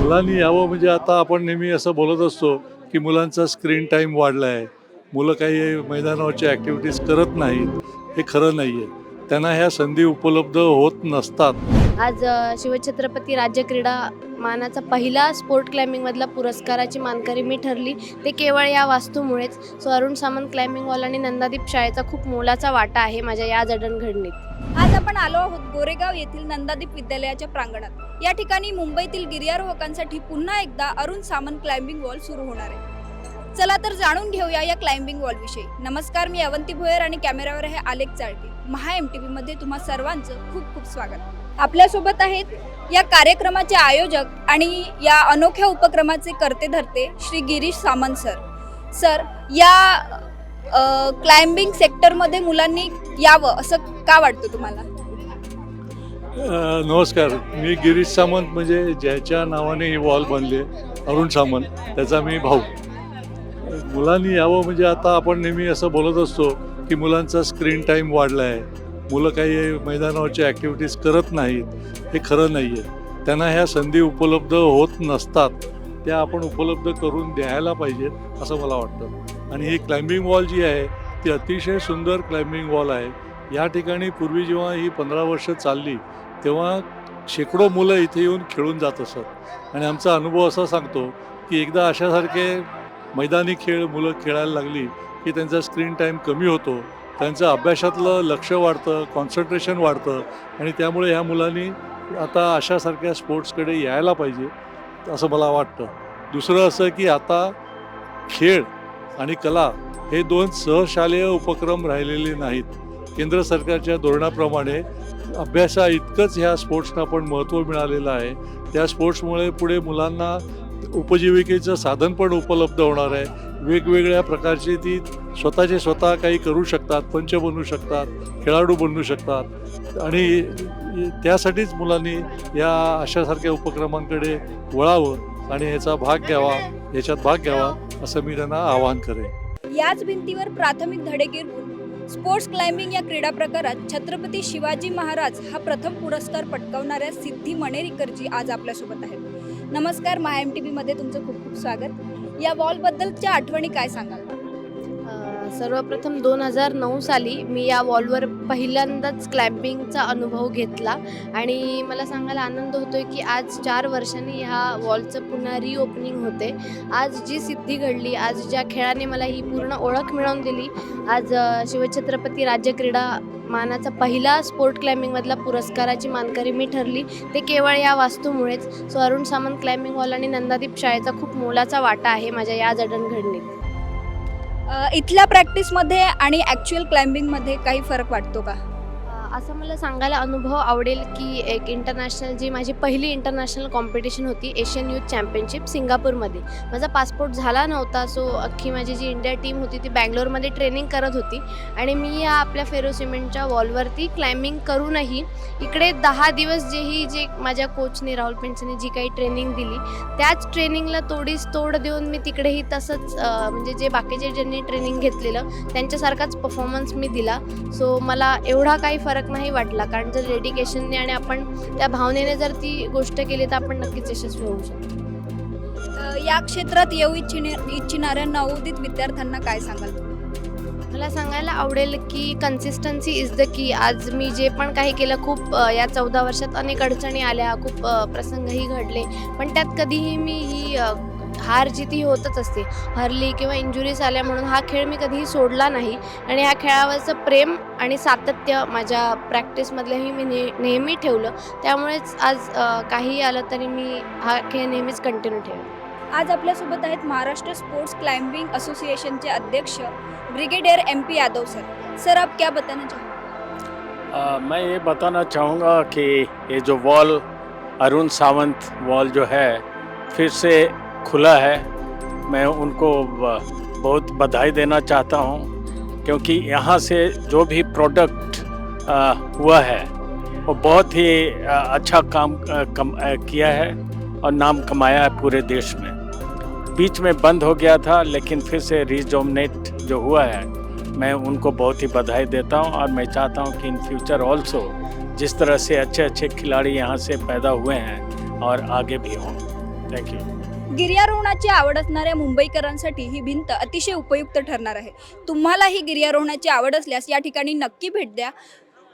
मुलांनी यावं म्हणजे आता आपण नेहमी असं बोलत असतो की मुलांचा स्क्रीन टाईम वाढला आहे मुलं काही मैदानावरच्या ॲक्टिव्हिटीज करत नाहीत. हे खरं नाही आहे त्यांना ह्या संधी उपलब्ध होत नसतात. आज शिवछत्रपती राज्य क्रीडा मानाचा पहिला स्पोर्ट क्लाइम्बिंगमधला पुरस्काराची मानकरी मी ठरली. ते केवळ या वास्तूमुळेच. So Arun Samant climbing wall आणि नंदादीप शाळेचा खूप मोलाचा वाटा आहे माझ्या या जडणघडणीत. आज आपण आलो आहोत गोरेगाव येथील नंदादीप विद्यालयाच्या प्रांगणात. या ठिकाणी मुंबईतील गिर्यारोहकांसाठी पुन्हा एकदा अरुण सामंत क्लाइम्बिंग वॉल सुरू होणार आहे. चला तर जाणून घेऊया या क्लाइम्बिंग वॉल विषयी. नमस्कार मी अवंती भोयर आणि कॅमेऱ्यावर आहे आलेख चाळके. महा एम टी मध्ये तुम्हा सर्वांचं खूप खूप स्वागत. आपल्यासोबत आहेत या कार्यक्रमाचे आयोजक आणि या अनोख्या उपक्रमाचे करते धरते श्री गिरीश सामंत सर. सर या क्लाइम्बिंग सेक्टरमध्ये मुलांनी यावं असं का वाटतं तुम्हाला? नमस्कार. मी गिरीश सामंत म्हणजे ज्याच्या नावाने ही वॉल बनली अरुण सामंत. त्याचा मी भाऊ. मुलांनी यावं म्हणजे आता आपण नेहमी असं बोलत असतो की मुलांचा स्क्रीन टाईम वाढला आहे मुलं काही मैदानावरच्या ॲक्टिव्हिटीज करत नाहीत. हे खरं नाही आहे त्यांना ह्या संधी उपलब्ध होत नसतात. त्या आपण उपलब्ध करून द्यायला पाहिजेत असं मला वाटतं. आणि ही क्लाइम्बिंग वॉल जी आहे ती अतिशय सुंदर क्लाइम्बिंग वॉल आहे. या ठिकाणी पूर्वी जेव्हा ही पंधरा वर्ष चालली तेव्हा शेकडो मुलं इथे येऊन खेळून जात असत. आणि आमचा अनुभव असा सांगतो की एकदा अशासारखे मैदानी खेळ मुलं खेळायला लागली की त्यांचा स्क्रीन टाईम कमी होतो. त्यांचं अभ्यासातलं लक्ष वाढतं कॉन्सन्ट्रेशन वाढतं आणि त्यामुळे ह्या मुलांनी आता अशासारख्या स्पोर्ट्सकडे यायला पाहिजे असं मला वाटतं. दुसरं असं की आता खेळ आणि कला हे दोन सहशालेय उपक्रम राहिलेले नाहीत. केंद्र सरकारच्या धोरणाप्रमाणे अभ्यासा इतकंच ह्या स्पोर्ट्सना पण महत्त्व मिळालेलं आहे. त्या स्पोर्ट्समुळे पुढे मुलांना उपजीविकेचं साधन पण उपलब्ध होणार आहे. वेगवेगळ्या प्रकारची ती स्वतःचे स्वतः काही करू शकतात पंच बनू शकतात खेळाडू बनू शकतात. आणि त्यासाठीच मुलांनी या अशासारख्या उपक्रमांकडे वळावं आणि ह्याचा भाग घ्यावा ह्याच्यात भाग घ्यावा असं मी त्यांना आवाहन करेन. याच भिंतीवर प्राथमिक धडे गिरवून स्पोर्ट्स क्लाइम्बिंग या क्रीडा प्रकारात छत्रपती शिवाजी महाराज हा प्रथम पुरस्कार पटकावणाऱ्या सिद्धी मणेरीकरजी आज आपल्यासोबत आहेत. नमस्कार माय एम टी बीमध्ये तुमचं खूप खूप स्वागत. या वॉलबद्दलच्या आठवणी काय सांगाल? सर्वप्रथम दोन हजार नऊ साली मी या वॉलवर पहिल्यांदाच क्लाइम्बिंगचा अनुभव घेतला. आणि मला सांगायला आनंद होतोय की आज चार वर्षांनी ह्या वॉलचं पुन्हा रिओपनिंग होते. आज जी सिद्धी घडली आज ज्या खेळाने मला ही पूर्ण ओळख मिळवून दिली आज शिवछत्रपती राज्य क्रीडा मानाचा पहिला स्पोर्ट क्लाइम्बिंगमधला पुरस्काराची मानकरी मी ठरली. ते केवळ या वास्तूमुळेच. So Arun Samant climbing hall आणि नंदादीप शाळेचा खूप मोलाचा वाटा आहे माझ्या या जडणघडणीत इथल्या प्रॅक्टिसमध्ये आणि ॲक्च्युअल क्लाइम्बिंगमध्ये काही फरक वाटतो का? असं मला सांगायला अनुभव आवडेल की एक इंटरनॅशनल जी माझी पहिली इंटरनॅशनल कॉम्पिटिशन होती एशियन यूथ चॅम्पियनशिप सिंगापूरमध्ये. माझा पासपोर्ट झाला नव्हता सो अख्खी माझी जी इंडिया टीम होती ती बँगलोरमध्ये ट्रेनिंग करत होती. आणि मी या आपल्या फेरो सिमेंटच्या वॉलवरती क्लाइम्बिंग करूनही इकडे दहा दिवस जेही जे माझ्या कोचने राहुल पेंचने जी काही ट्रेनिंग दिली त्याच ट्रेनिंगला तोडीस तोड देऊन मी तिकडेही तसंच म्हणजे जे बाकीचे ज्यांनी ट्रेनिंग घेतलेलं त्यांच्यासारखाच परफॉर्मन्स मी दिला. सो मला एवढा काही फरक नाही वाटला. कारण जर डेडिकेशनने आणि आपण त्या भावनेने जर ती गोष्ट केली तर आपण नक्कीच यशस्वी होऊ शकतो. या क्षेत्रात येऊ इच्छिणे इच्छिणाऱ्या नवोदित विद्यार्थ्यांना काय सांगाल? मला सांगायला आवडेल की कन्सिस्टन्सी इज द की आज मी जे पण काही केलं खूप या चौदा वर्षात अनेक अडचणी आल्या खूप प्रसंगही घडले. पण त्यात कधीही मी ही हार जीत ही होतच असते. हरली किंवा इंजुरीज आल्या म्हणून हा खेळ मी कधीही सोडला नाही. आणि ह्या खेळावरचं प्रेम आणि सातत्य माझ्या प्रॅक्टिसमधलंही मी ने नेहमी ठेवलं. त्यामुळेच आज काहीही आलं तरी मी हा खेळ नेहमीच कंटिन्यू ठेवेन. आज आपल्यासोबत आहेत महाराष्ट्र स्पोर्ट्स क्लाइंबिंग असोसिएशन के अध्यक्ष brigadier M P Yadav sir sir आप क्या बताना चाहोगे? आ, मैं ये बताना चाहूँगा कि ये जो वॉल अरुण सावंत वॉल जो है फिर से खुला है, मैं उनको बहुत बधाई देना चाहता हूँ, क्योंकि यहाँ से जो भी प्रोडक्ट हुआ है, वो बहुत ही अच्छा काम कम किया है और नाम कमाया है पूरे देश में। बीच में बंद हो गया था, लेकिन फिर से रिजोमनेट जो हुआ है, मैं उनको बहुत ही बधाई देता हूँ और मैं चाहता हूँ कि इन फ्यूचर ऑल्सो जिस तरह से अच्छे अच्छे खिलाड़ी यहाँ से पैदा हुए हैं और आगे भी हों। थैंक यू गिर्यारोहणाची आवड असणाऱ्या मुंबईकरांसाठी ही भिंत अतिशय उपयुक्त ठरणार आहे. तुम्हालाही गिर्यारोहणाची आवड असल्यास या ठिकाणी नक्की भेट द्या.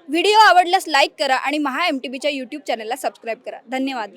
व्हिडिओ आवडल्यास लाईक करा आणि महा एम टी बीच्या यूट्यूब चॅनलला सबस्क्राईब करा. धन्यवाद.